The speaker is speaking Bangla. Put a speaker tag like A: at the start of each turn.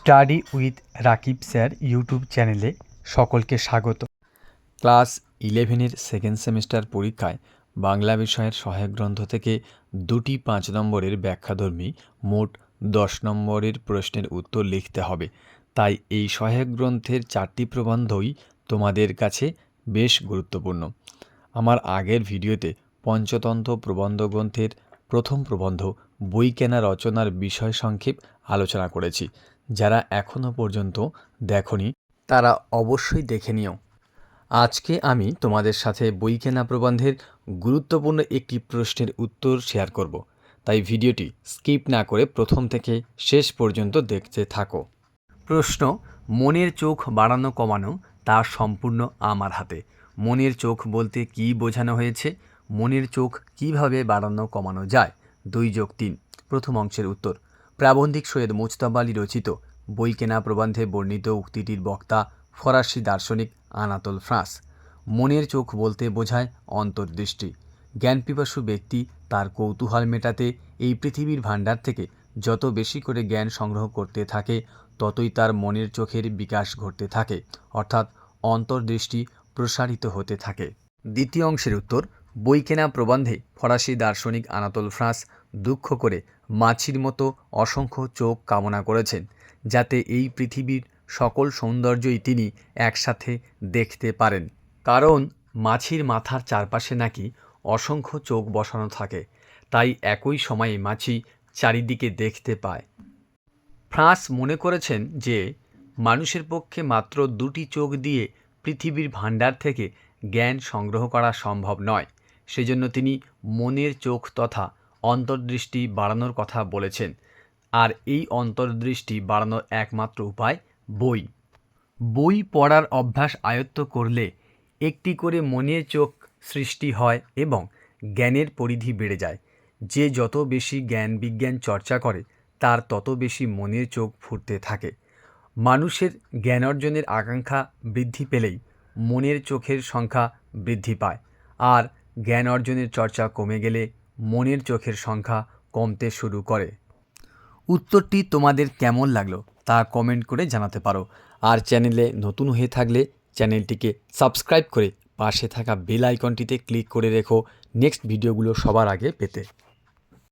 A: Study with Rakib sir YouTube চ্যানেলে সকলকে স্বাগত।
B: ক্লাস ইলেভেনের সেকেন্ড সেমিস্টার পরীক্ষায় বাংলা বিষয়ের সহায়ক গ্রন্থ থেকে দুটি পাঁচ নম্বরের ব্যাখ্যাধর্মী মোট দশ নম্বরের প্রশ্নের উত্তর লিখতে হবে। তাই এই সহায়ক গ্রন্থের চারটি প্রবন্ধই তোমাদের কাছে বেশ গুরুত্বপূর্ণ। আমার আগের ভিডিওতে পঞ্চতন্ত্র প্রবন্ধ গ্রন্থের প্রথম প্রবন্ধ বই কেনা রচনার বিষয় সংক্ষেপ আলোচনা করেছি। যারা এখনও পর্যন্ত দেখনি, তারা অবশ্যই দেখে নিও। আজকে আমি তোমাদের সাথে বই কেনা প্রবন্ধের গুরুত্বপূর্ণ একটি প্রশ্নের উত্তর শেয়ার করব। তাই ভিডিওটি স্কিপ না করে প্রথম থেকে শেষ পর্যন্ত দেখতে থাকো। প্রশ্ন, মনের চোখ বাড়ানো কমানো তা সম্পূর্ণ আমার হাতে। মনের চোখ বলতে কি বোঝানো হয়েছে? মনের চোখ কীভাবে বাড়ানো কমানো যায়? দুই যোগ তিন, প্রথম অংশের উত্তর। প্রাবন্ধিক সৈয়দ মুজতাবা আলী রচিত বই কেনা প্রবন্ধে বর্ণিত উক্তিটির বক্তা ফরাসি দার্শনিক আনাতোল ফ্রান্স মনের চোখ বলতে বোঝায় অন্তর্দৃষ্টি। জ্ঞানপিপাসু ব্যক্তি তার কৌতূহল মেটাতে এই পৃথিবীর ভাণ্ডার থেকে যত বেশি করে জ্ঞান সংগ্রহ করতে থাকে, ততই তার মনের চোখের বিকাশ ঘটতে থাকে, অর্থাৎ অন্তর্দৃষ্টি প্রসারিত হতে থাকে। দ্বিতীয় অংশের উত্তর বই কেনা প্রবন্ধে ফরাসি দার্শনিক আনাতোল ফ্রাঁস দুঃখ করে মাছির মতো অসংখ্য চোখ কামনা করেছেন, যাতে এই পৃথিবীর সকল সৌন্দর্যই তিনি একসাথে দেখতে পারেন। কারণ মাছির মাথার চারপাশে নাকি অসংখ্য চোখ বসানো থাকে, তাই একই সময়ে মাছি চারিদিকে দেখতে পায়। ফ্রান্স মনে করেছেন যে, মানুষের পক্ষে মাত্র দুটি চোখ দিয়ে পৃথিবীর ভাণ্ডার থেকে জ্ঞান সংগ্রহ করা সম্ভব নয়। সেজন্য তিনি মনের চোখ তথা অন্তর্দৃষ্টি বাড়ানোর কথা বলেছেন। আর এই অন্তর্দৃষ্টি বাড়ানোর একমাত্র উপায় বই। বই পড়ার অভ্যাস আয়ত্ত করলে একটি করে মনের চোখ সৃষ্টি হয় এবং জ্ঞানের পরিধি বেড়ে যায়। যে যত বেশি জ্ঞান বিজ্ঞান চর্চা করে, তার তত বেশি মনের চোখ ফুটতে থাকে। মানুষের জ্ঞান অর্জনের আকাঙ্ক্ষা বৃদ্ধি পেলেই মনের চোখের সংখ্যা বৃদ্ধি পায়। আর জ্ঞান অর্জনের চর্চা কমে গেলে মনের চোখের সংখ্যা কমতে শুরু করে। উত্তরটি তোমাদের কেমন লাগল তা কমেন্ট করে জানাতে পারো। আর চ্যানেলে নতুন হয়ে থাকলে চ্যানেলটিকে সাবস্ক্রাইব করে পাশে থাকা বেল আইকনটিতে ক্লিক করে রেখো। নেক্সট ভিডিওগুলো সবার আগে পেতে।